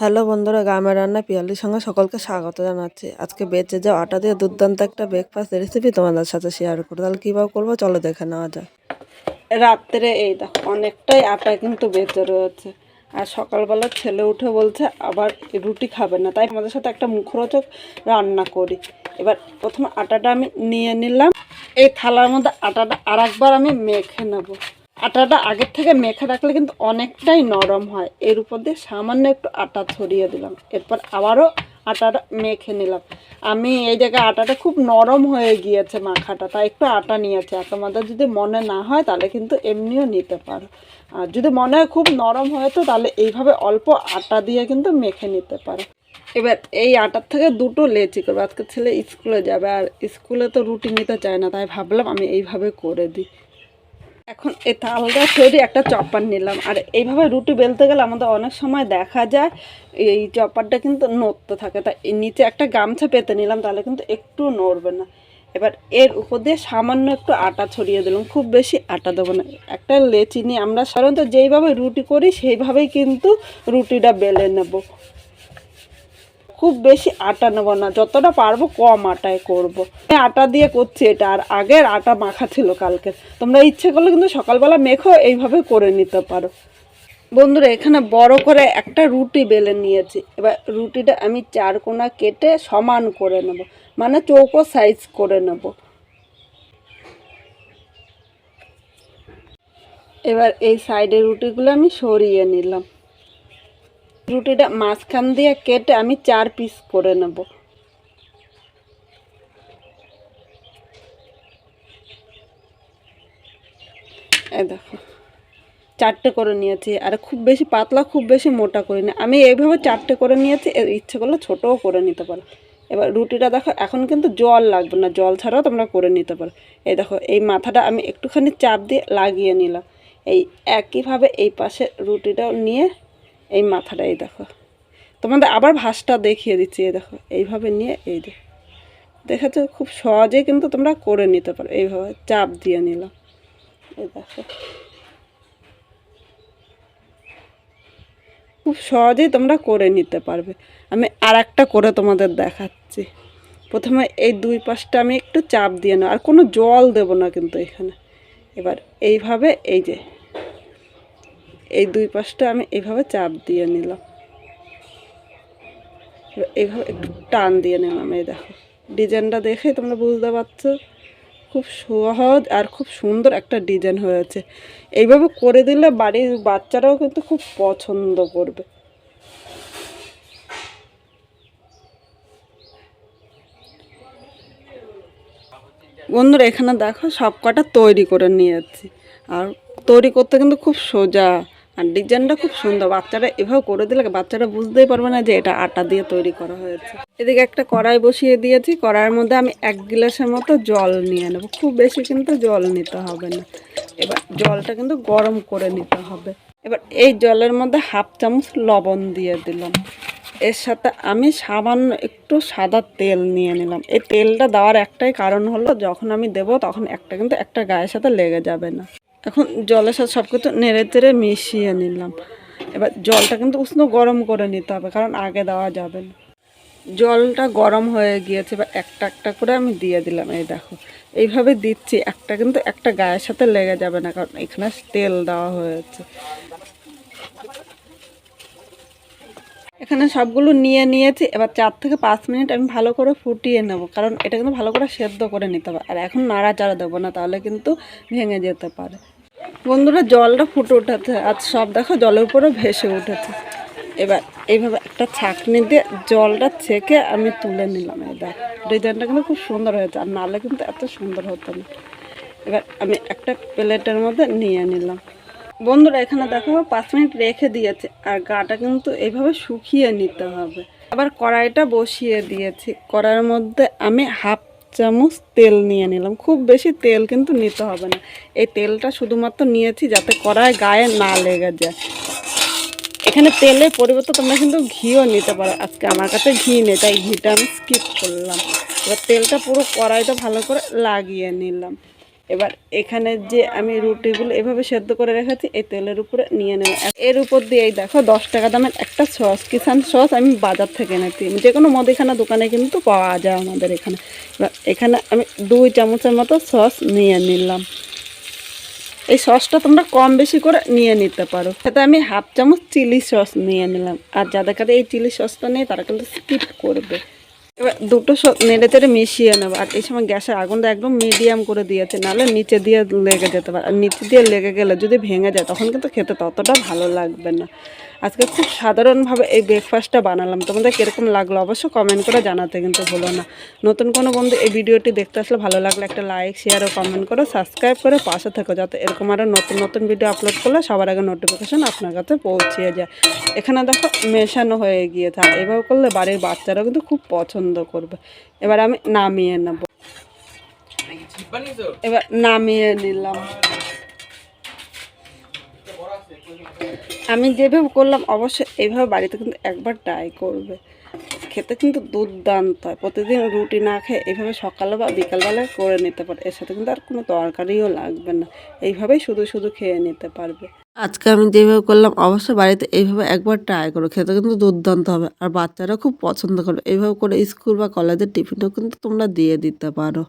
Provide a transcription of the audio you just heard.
Hello বন্ধুরা, গ্রামের রান্না পিয়ালির সঙ্গে সকলকে স্বাগত জানাচ্ছি। আজকে বেঁচে যাও আটা দিয়ে দুর্দান্ত একটা ব্রেকফাস্ট রেসিপি তোমাদের সাথে শেয়ার করো তাহলে কীভাবে করব চলো দেখে নেওয়া যাক। রাত্রে এই দেখো, অনেকটাই আটা কিন্তু বেঁচে রয়েছে। আর সকালবেলা ছেলে উঠে বলছে, আবার রুটি খাবে না। তাই আমাদের সাথে একটা মুখরোচক রান্না করি। এবার প্রথমে আটাটা আমি নিয়ে নিলাম। এই থালার মধ্যে আটাটা আর একবার আমি মেখে নেব। আটাটা আগের থেকে মেখে রাখলে কিন্তু অনেকটাই নরম হয়। এর উপর দিয়ে সামান্য একটু আটা ছড়িয়ে দিলাম। এরপর আবারও আটাটা মেখে নিলাম। আমি এই জায়গায় আটাটা খুব নরম হয়ে গিয়েছে মাখাটা, তাই একটু আটা নিয়েছে। আর তোমাদের যদি মনে না হয়, তাহলে কিন্তু এমনিও নিতে পারো। আর যদি মনে হয় খুব নরম হয়তো তাহলে এইভাবে অল্প আটা দিয়ে কিন্তু মেখে নিতে পারো। এবার এই আটার থেকে দুটো লেচি করব। আজকে ছেলে স্কুলে যাবে, আর স্কুলে তো রুটি নিতে চায় না, তাই ভাবলাম আমি এইভাবে করে দিই। এখন এই তালটা তৈরি একটা চপার নিলাম। আর এইভাবে রুটি বেলতে গেলে আমাদের অনেক সময় দেখা যায়, এই চপারটা কিন্তু নড়তে থাকে। এর নিচে একটা গামছা পেতে নিলাম, তাহলে কিন্তু একটু নড়বে না। এবার এর উপর দিয়ে সামান্য একটু আটা ছড়িয়ে দিলাম, খুব বেশি আটা দেবো না। একটা লেচি নিয়ে আমরা সাধারণত যেইভাবে রুটি করি, সেইভাবেই কিন্তু রুটিটা বেলে নেব। খুব বেশি আটা নেব না, যতটা পারব কম আটায় করব। আটা দিয়ে করছি এটা, আর আগের আটা মাখা ছিল কালকে। তোমরা ইচ্ছে করলে কিন্তু সকালবেলা মেখো, এইভাবে করে নিতে পারো। বন্ধুরা, এখানে বড় করে একটা রুটি বেলে নিয়েছি। এবার রুটিটা আমি চার কোনা কেটে সমান করে নেব মানে চৌকো সাইজ করে নেব। এবার এই সাইডের রুটিগুলো আমি সরিয়ে নিলাম। রুটিটা মাঝখান দিয়ে কেটে আমি চার পিস করে নেব। দেখো, চারটে করে নিয়েছি, আর খুব বেশি পাতলা, খুব বেশি মোটা করিনি। আমি এইভাবে চারটে করে নিয়েছি ইচ্ছে করলে ছোটও করে নিতে পারো। এবার রুটিটা দেখো, এখন কিন্তু জল লাগবে না, জল ছাড়াও তোমরা করে নিতে পারো। এই দেখো, এই মাথাটা আমি একটুখানি চাপ দিয়ে লাগিয়ে নিলাম। এই একইভাবে এই পাশে রুটিটাও নিয়ে এই মাথাটা, এই দেখো। তোমাদের আবার ভাসটা দেখিয়ে দিচ্ছি, এই দেখো। এইভাবে নিয়ে, এই দেখো দেখেছ? খুব সহজেই কিন্তু তোমরা করে নিতে পারো। এইভাবে চাপ দিয়ে নিলাম এই দেখো। খুব সহজেই তোমরা করে নিতে পারবে। আমি আর একটা করে তোমাদের দেখাচ্ছি। প্রথমে এই দুই পাশটা আমি একটু চাপ দিয়ে নেব আর কোনো জল দেব না কিন্তু এখানে। এবার এইভাবে, এই যে এই দুই পাশটা আমি এভাবে চাপ দিয়ে নিলাম। এইভাবে একটু টান দিয়ে নিলাম, এই দেখো। ডিজাইনটা দেখে তোমরা বুঝতে পারছ? খুব সহজ আর খুব সুন্দর একটা ডিজাইন হয়েছে। এইভাবে করে দিলে বাড়ির বাচ্চারাও কিন্তু খুব পছন্দ করবে। বন্ধুরা, এখানে দেখো সব কটা তৈরি করে নিয়েছি। আর তৈরি করতে কিন্তু খুব সোজা। আর ডিজাইনটা খুব সুন্দর, বাচ্চারা এভাবে করে দিলে বাচ্চারা বুঝতেই পারবে না যে এটা আটা দিয়ে তৈরি করা হয়েছে। এদিকে একটা কড়াই বসিয়ে দিয়েছি, কড়াইয়ের মধ্যে আমি এক গ্লাসের মতো জল নিয়ে নেব। খুব বেশি কিন্তু জল নিতে হবে না। এবার জলটা কিন্তু গরম করে নিতে হবে। এবার এই জলের মধ্যে হাফ চামচ লবণ দিয়ে দিলাম। এর সাথে আমি সামান্য একটু সাদা তেল নিয়ে নিলাম। এই তেলটা দেওয়ার একটাই কারণ হলো, যখন আমি দেব তখন একটা কিন্তু একটা গায়ের সাথে লেগে যাবে না। এখন জলের সাথে সব কিছু নেড়ে চেড়ে মিশিয়ে নিলাম। এবার জলটা কিন্তু উষ্ণ গরম করে নিতে হবে, কারণ আগে দেওয়া যাবে না। জলটা গরম হয়ে গিয়েছে, এবার একটা একটা করে আমি দিয়ে দিলাম, এই দেখো। এইভাবে দিচ্ছি, একটা কিন্তু একটা গায়ের সাথে লেগে যাবে না, কারণ এখানে তেল দেওয়া হয়েছে। এখানে সবগুলো নিয়ে নিয়েছি, এবার চার থেকে পাঁচ মিনিট আমি ভালো করে ফুটিয়ে নেব, কারণ এটা কিন্তু ভালো করে সেদ্ধ করে নিতে হবে। আর এখন নাড়াচাড়া দেবো না, তাহলে কিন্তু ভেঙে যেতে পারে। বন্ধুরা, জলটা ফুটে উঠেছে। আর সব দেখো, জলের উপরে ভেসে উঠেছে। এবার এইভাবে একটা ছাঁকনি দিয়ে জলটা ছেঁকে আমি তুলে নিলাম। দেখ, ডিজাইনটা কিন্তু খুব সুন্দর হয়েছে, আর নাহলে কিন্তু এত সুন্দর হতো না। এবার আমি একটা প্লেটের মধ্যে নিয়ে নিলাম। বন্ধুরা, এখানে দেখো, পাঁচ মিনিট রেখে দিয়েছে, আর গাটা কিন্তু এইভাবে শুকিয়ে নিতে হবে। আবার কড়াইটা বসিয়ে দিয়েছি। কড়াইয়ের মধ্যে আমি হাফ চামচ তেল নিয়ে নিলাম। খুব বেশি তেল কিন্তু নিতে হবে না। এই তেলটা শুধুমাত্র নিয়েছি যাতে কড়ায় গায়ে না লেগে যায়। এখানে তেলের পরিবর্তে তোমরা কিন্তু ঘিও নিতে পারো। আজকে আমার কাছে ঘি নেই, তাই ঘিটা আমি স্কিপ করলাম। এবার তেলটা পুরো কড়াইটা ভালো করে লাগিয়ে নিলাম। এবার এখানে যে আমি রুটিগুলো এভাবে সেদ্ধ করে রেখেছি, এই তেলের উপরে নিয়ে নেব। এর উপর দিয়ে এই দেখো, দশ টাকা দামের একটা সস কিষান সস আমি বাজার থেকে এনেছি। যে কোনো মুদিখানা দোকানে কিন্তু পাওয়া যায় আমাদের এখানে। এবার এখানে আমি দুই চামচের মতো সস নিয়ে নিলাম। এই সসটা তোমরা কম বেশি করে নিয়ে নিতে পারো। সাথে আমি হাফ চামচ চিলি সস নিয়ে নিলাম। আর যাদের কাছে এই চিলি সসটা নেই, তারা কিন্তু স্কিপ করবে। এবার দুটো নেড়ে চেড়ে মিশিয়ে নেব। আর এই সময় গ্যাসের আগুনটা একদম মিডিয়াম করে দিয়েছে, নাহলে নিচে দিয়ে লেগে যেতে পারে। আর নিচে দিয়ে লেগে গেলে যদি ভেঙে যায়, তখন কিন্তু খেতে ততটা ভালো লাগবে না। আজকে খুব সাধারণভাবে এই ব্রেকফাস্টটা বানালাম। তোমাদের কীরকম লাগল অবশ্য কমেন্ট করে জানাতে কিন্তু ভুলো না। নতুন কোনো বন্ধু এই ভিডিওটি দেখতে আসলে ভালো লাগলে একটা লাইক শেয়ার ও কমেন্ট করো সাবস্ক্রাইব করে পাশে থেকো যাতে এরকম আরও নতুন নতুন ভিডিও আপলোড করলে সবার আগে নোটিফিকেশান আপনার কাছে পৌঁছিয়ে যায়। এখানে দেখো মেশানো হয়ে গিয়ে থাকে এভাবে করলে বাড়ির বাচ্চারাও কিন্তু খুব পছন্দ করবে। এবার আমি নামিয়ে নেব। এবার নামিয়ে নিলাম। আমি যেভাবে করলাম, অবশ্যই এইভাবে বাড়িতে কিন্তু একবার ট্রাই করবে। খেতে কিন্তু দুর্দান্ত হয়। প্রতিদিন রুটি না খেয়ে এইভাবে সকালে বা বিকালবেলায় করে নিতে পারে। এর সাথে কিন্তু আর কোনো তরকারিও লাগবে না। এইভাবেই শুধু শুধু খেয়ে নিতে পারবে। আজকে আমি যেভাবে করলাম, অবশ্যই বাড়িতে এইভাবে একবার ট্রাই করো। খেতে কিন্তু দুর্দান্ত হবে। আর বাচ্চারা খুব পছন্দ করবে। এইভাবে করে স্কুল বা কলেজের টিফিনও কিন্তু তোমরা দিয়ে দিতে পারো।